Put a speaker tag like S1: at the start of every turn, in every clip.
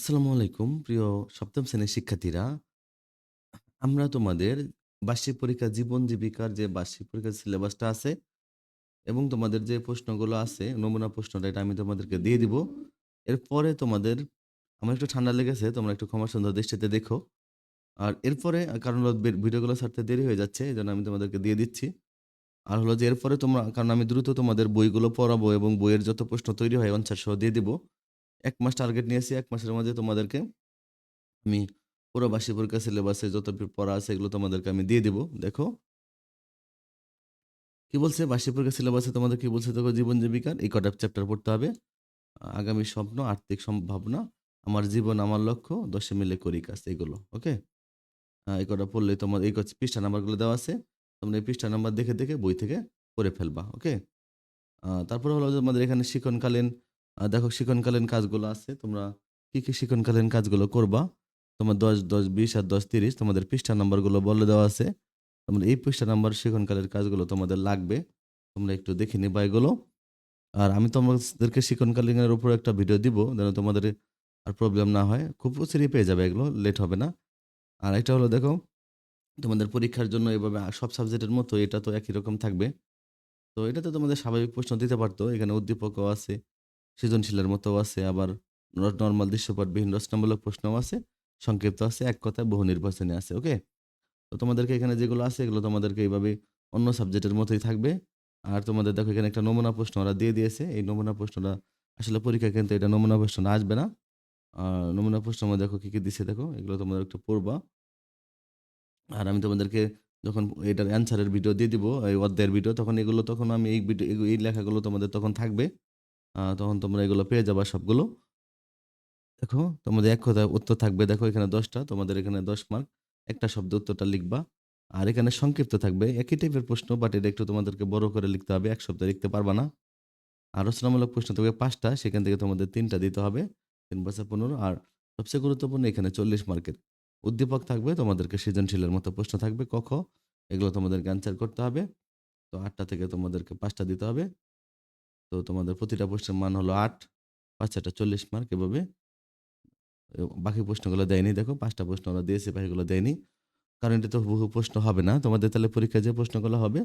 S1: আসসালামু আলাইকুম, প্রিয় সপ্তম শ্রেণির শিক্ষার্থীরা। আমরা তোমাদের বার্ষিক পরীক্ষা, জীবন জীবিকার যে বার্ষিক পরীক্ষার সিলেবাসটা আছে এবং তোমাদের যে প্রশ্নগুলো আছে, নমুনা প্রশ্নটা, এটা আমি তোমাদেরকে দিয়ে দিব। এরপরে তোমাদের, আমার একটু ঠান্ডা লেগেছে, তোমরা একটু ক্ষমা সুন্দর দৃষ্টিতে দেখো। আর এরপরে, কারণ হলো ভিডিওগুলো ছাড়তে দেরি হয়ে যাচ্ছে এই জন্য আমি তোমাদেরকে দিয়ে দিচ্ছি। আর হলো যে এরপরে তোমরা, কারণ আমি দ্রুত তোমাদের বইগুলো পড়াবো এবং বইয়ের যত প্রশ্ন তৈরি হয় অনসার সহ দিয়ে দিব। এক মাস টার্গেট নিয়েছি, এক মাসের মধ্যে তোমাদেরকে আমি পুরো বার্ষিক পরীক্ষা সিলেবাসে যত পড়া আছে এগুলো তোমাদেরকে আমি দিয়ে দিব, দেখো। কি বলছে? বার্ষিক পরীক্ষা সিলেবাসে তোমাদের কি বলছে? দেখো, জীবন জীবিকার, এই কটা চ্যাপ্টার পড়তে হবে। আগামী স্বপ্ন, আর্থিক সম্ভাবনা, আমার জীবন, আমার লক্ষ্য, দশে মিলে করি কাজ, এগুলো ওকে এই কটা পড়লে তোমার, এই পৃষ্ঠা নাম্বারগুলো দেওয়া আছে, তোমরা এই পৃষ্ঠা নাম্বার দেখে দেখে বই থেকে পড়ে ফেলবা ওকে তারপরে হলো যে আমাদের এখানে শিক্ষণকালীন দেখো শিক্ষণকালীন কাজগুলো আছে, তোমরা কি কি শিক্ষণকালীন কাজগুলো করবা? তোমার দশ দশ, বিশ আর দশ, তিরিশ, তোমাদের পৃষ্ঠা নাম্বারগুলো বলে দেওয়া আছে। তোমরা এই পৃষ্ঠা নাম্বার শিক্ষণকালের কাজগুলো তোমাদের লাগবে, তোমরা একটু দেখে নিবা এগুলো। আর আমি তোমাদেরকে শিক্ষণকালীনের উপর একটা ভিডিও দিব, যেন তোমাদের আর প্রবলেম না হয়। খুব সিরি পেয়ে যাবে এগুলো লেট হবে না। আর একটা হলো দেখো, তোমাদের পরীক্ষার জন্য এভাবে সব সাবজেক্টের মতো, এটা তো একই রকম থাকবে। তো এটাতে তোমাদের স্বাভাবিক প্রশ্ন দিতে পারতো, এখানে উদ্দীপকও আছে। সৃজনশীলের মতো আছে, আবার নর্মাল দৃশ্যপটবিহীন রচনামূলক প্রশ্নও আছে, সংক্ষিপ্ত আছে, এক কথায় বহু নির্বাচনে আছে ওকে তো তোমাদেরকে এখানে যেগুলো আছে, এগুলো তোমাদেরকে এইভাবে অন্য সাবজেক্টের মতোই থাকবে। আর তোমাদের দেখো এখানে একটা নমুনা প্রশ্ন ওরা দিয়ে দিয়েছে। এই নমুনা প্রশ্নটা আসলে পরীক্ষা কিন্তু এটা নমুনা প্রশ্ন আসবে না। আর নমুনা প্রশ্ন মধ্যে দেখো কী কী দিছে দেখো, এগুলো তোমাদের একটু পড়বা। আর আমি তোমাদেরকে যখন এটার অ্যান্সারের ভিডিও দিয়ে দিব, এই অধ্যায়ের ভিডিও তখন এগুলো, তখন আমি এই ভিডিও এই লেখাগুলো তোমাদের তখন থাকবে। তখন তোমরা এগুলো পেয়ে যাবা সবগুলো। দেখো, তোমাদের এক কথা উত্তর থাকবে। দেখো, এখানে দশটা, তোমাদের এখানে দশ মার্ক একটা শব্দ উত্তরটা লিখবা। আর এখানে সংক্ষিপ্ত থাকবে। একই টাইপের প্রশ্ন বাট এটা একটু তোমাদেরকে বড় করে লিখতে হবে। এক শব্দে লিখতে পারবা না। আর রচনামূলক প্রশ্ন থাকবে পাঁচটা, সেখান থেকে তোমাদের তিনটা দিতে হবে। তিন পাঁচে পনেরো। আর সবচেয়ে গুরুত্বপূর্ণ, এখানে চল্লিশ মার্কের উদ্দীপক থাকবে, তোমাদেরকে সৃজনশীলের মতো প্রশ্ন থাকবে। কখ এগুলো তোমাদেরকে অ্যান্সার করতে হবে। তো আটটা থেকে তোমাদেরকে পাঁচটা দিতে হবে। তো তোমাদের প্রতিটা প্রশ্নের মান হলো আট পাঁচটা চল্লিশ মার্ক এভাবে। বাকি প্রশ্নগুলো দেয়নি, দেখো পাঁচটা প্রশ্ন ওরা দিয়েছে, বাকিগুলো দেয়নি। কারণ এটা তো বহু প্রশ্ন হবে না। তোমাদের তাহলে পরীক্ষায় যে প্রশ্নগুলো হবে,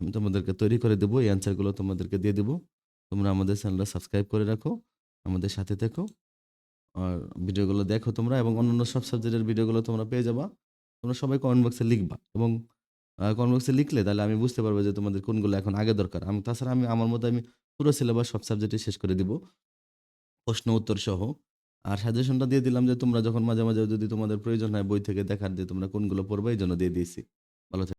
S1: আমি তোমাদেরকে তৈরি করে দেবো, এই অ্যান্সারগুলো তোমাদেরকে দিয়ে দেবো। তোমরা আমাদের চ্যানেলটা সাবস্ক্রাইব করে রাখো, আমাদের সাথে থেকো। আর ভিডিওগুলো দেখো তোমরা এবং অন্যান্য সব সাবজেক্টের ভিডিওগুলো তোমরা পেয়ে যাবা। তোমরা সবাই কমেন্ট বক্সে লিখবা এবং কমেন্ট বক্সে লিখলে তাহলে আমি বুঝতে পারব যে তোমাদের কোনগুলো এখন আগে দরকার। আমি, তাছাড়া আমি, আমার মতো আমি পুরো সিলেবাস সব সাবজেক্টে শেষ করে দিব প্রশ্ন, উত্তর সহ আর সাজেশনটা দিয়ে দিলাম যে, তোমরা যখন মাঝে মাঝে যদি তোমাদের প্রয়োজন হয় বই থেকে দেখার দিয়ে তোমরা কোনগুলো পড়বে, এই জন্য দিয়ে দিয়েছি ভালো।